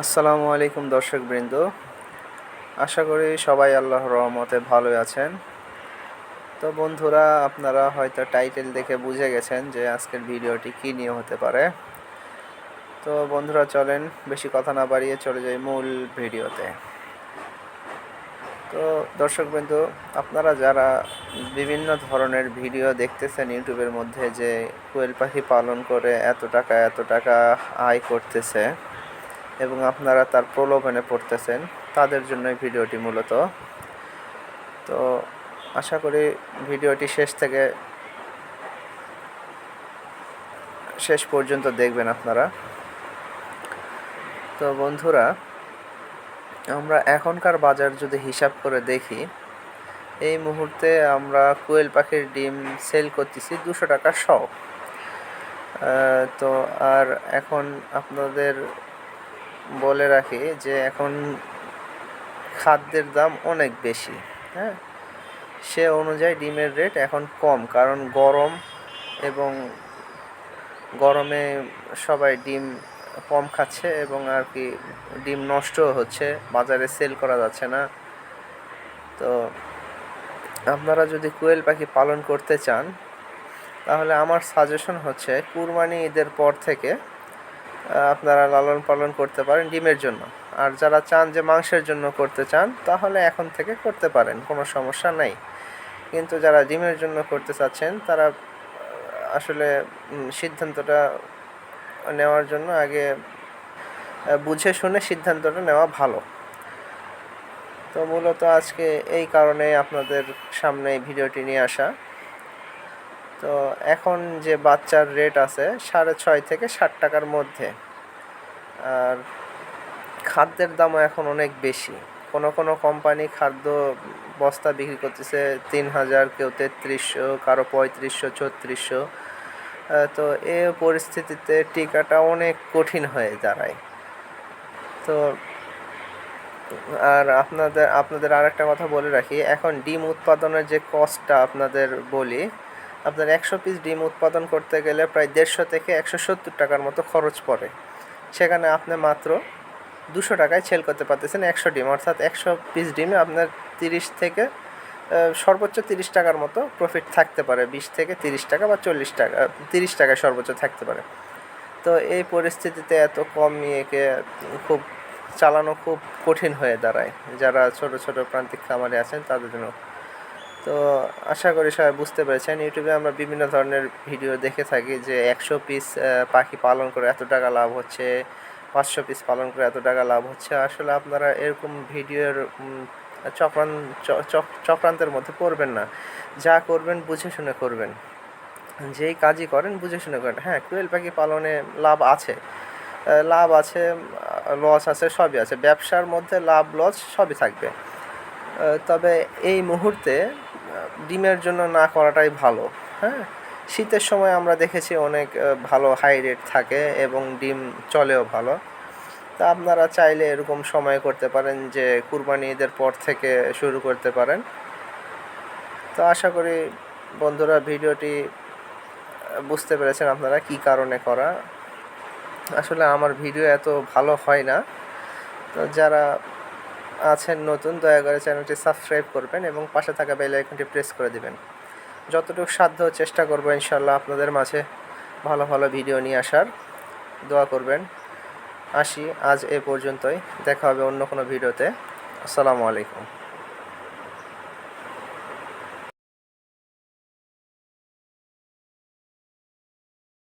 আসসালামু আলাইকুম দর্শকবৃন্দ। আশা করি সবাই আল্লাহর রহমতে ভালোই আছেন। তো বন্ধুরা, আপনারা হয়তো টাইটেল দেখে বুঝে গেছেন যে আজকের ভিডিওটি কী নিয়ে হতে পারে। তো বন্ধুরা, চলেন বেশি কথা না বাড়িয়ে চলে যাই মূল ভিডিওতে। তো দর্শকবৃন্দ, আপনারা যারা বিভিন্ন ধরনের ভিডিও দেখতেছেন ইউটিউবের মধ্যে যে কোয়েল পাখি পালন করে এত টাকা এত টাকা আয় করতেছে এবং আপনারা তার প্রলোভনে পড়তেছেন, তাদের জন্য ভিডিওটি মূলত। তো আশা করি ভিডিওটি শেষ থেকে শেষ পর্যন্ত দেখবেন আপনারা। তো বন্ধুরা, আমরা এখনকার বাজার যদি হিসাব করে দেখি, এই মুহূর্তে আমরা কোয়েল পাখির ডিম সেল করতেছি দুশো টাকা শ তো আর এখন আপনাদের বলে রাখি যে এখন খাদ্যের দাম অনেক বেশি হ্যাঁ? সে অনুযায়ী ডিমের রেট এখন কম, কারণ গরম এবং গরমে সবাই ডিম কম খাচ্ছে এবং আর কি ডিম নষ্টও হচ্ছে, বাজারে সেল করা যাচ্ছে না। তো আপনারা যদি কোয়েল পাখি পালন করতে চান, তাহলে আমার সাজেশন হচ্ছে কুরবানি ঈদের পর থেকে আপনারা লালন পালন করতে পারেন ডিমের জন্য। আর যারা চান যে মাংসের জন্য করতে চান, তাহলে এখন থেকে করতে পারেন, কোনো সমস্যা নেই। কিন্তু যারা ডিমের জন্য করতে চাচ্ছেন, তারা আসলে সিদ্ধান্তটা নেওয়ার জন্য আগে বুঝে শুনে সিদ্ধান্তটা নেওয়া ভালো। তো মূলত আজকে এই কারণে আপনাদের সামনে এই ভিডিওটি নিয়ে আসা। তো এখন যে বাচ্চার রেট আছে, সাড়ে ছয় থেকে ষাট টাকার মধ্যে। আর খাদ্যের দামও এখন অনেক বেশি। কোনো কোনো কোম্পানি খাদ্য বস্তা বিক্রি করতেছে তিন হাজার, কেউ তেত্রিশশো, কারও পঁয়ত্রিশশো, ছত্রিশশো। তো এ পরিস্থিতিতে টিকাটা অনেক কঠিন হয়ে দাঁড়ায়। তো আর আপনাদের আপনাদের আরেকটা কথা বলে রাখি। এখন ডিম উৎপাদনের যে কস্টটা আপনাদের বলি আপনার একশো পিস ডিম উৎপাদন করতে গেলে প্রায় দেড়শো থেকে একশো সত্তর টাকার মতো খরচ পড়ে। সেখানে আপনি মাত্র দুশো টাকায় সেল করতে পারতেছেন একশো ডিম। অর্থাৎ একশো পিস ডিমে আপনার তিরিশ থেকে সর্বোচ্চ তিরিশ টাকার মতো প্রফিট থাকতে পারে। বিশ থেকে তিরিশ টাকা বা চল্লিশ টাকা, তিরিশ টাকায় সর্বোচ্চ থাকতে পারে। তো এই পরিস্থিতিতে এত কম ইয়েকে খুব চালানো খুব কঠিন হয়ে দাঁড়ায়। যারা ছোট ছোট প্রান্তিক খামারে আছেন, তাদের জন্য তো আশা করি সবাই বুঝতে পেরেছেন। ইউটিউবে আমরা বিভিন্ন ধরনের ভিডিও দেখে থাকি যে একশো পিস পাখি পালন করে এত টাকা লাভ হচ্ছে, পাঁচশো পিস পালন করে এত টাকা লাভ হচ্ছে। আসলে আপনারা এরকম ভিডিওর চক্রান চক্রান্তের মধ্যে পড়বেন না। যা করবেন বুঝে শুনে করবেন। যেই কাজই করেন বুঝে শুনে করেন। হ্যাঁ কুয়েল পাখি পালনে লাভ আছে। লাভ আছে, লস আছে, সবই আছে। ব্যবসার মধ্যে লাভ, লস সবই থাকবে। তবে এই মুহূর্তে ডিমের জন্য না করাটাই ভালো হ্যাঁ? শীতের সময় আমরা দেখেছি অনেক ভালো হাই রেট থাকে এবং ডিম চলেও ভালো। তা আপনারা চাইলে এরকম সময় করতে পারেন যে কুরবানি ঈদের পর থেকে শুরু করতে পারেন। তো আশা করি বন্ধুরা ভিডিওটি বুঝতে পেরেছেন আপনারা কি কারণে করা। আসলে আমার ভিডিও এত ভালো হয় না। তো যারা আছেন নতুন, দয়া করে চ্যানেলটি সাবস্ক্রাইব করবেন এবং পাশে থাকা বেল আইকনটি প্রেস করে দেবেন। যতটুকু সাধ্য চেষ্টা করব ইনশাল্লাহ আপনাদের মাঝে ভালো ভালো ভিডিও নিয়ে আসার। দোয়া করবেন। আসি আজ এ পর্যন্তই। দেখা হবে অন্য কোনো ভিডিওতে আসসালামু আলাইকুম।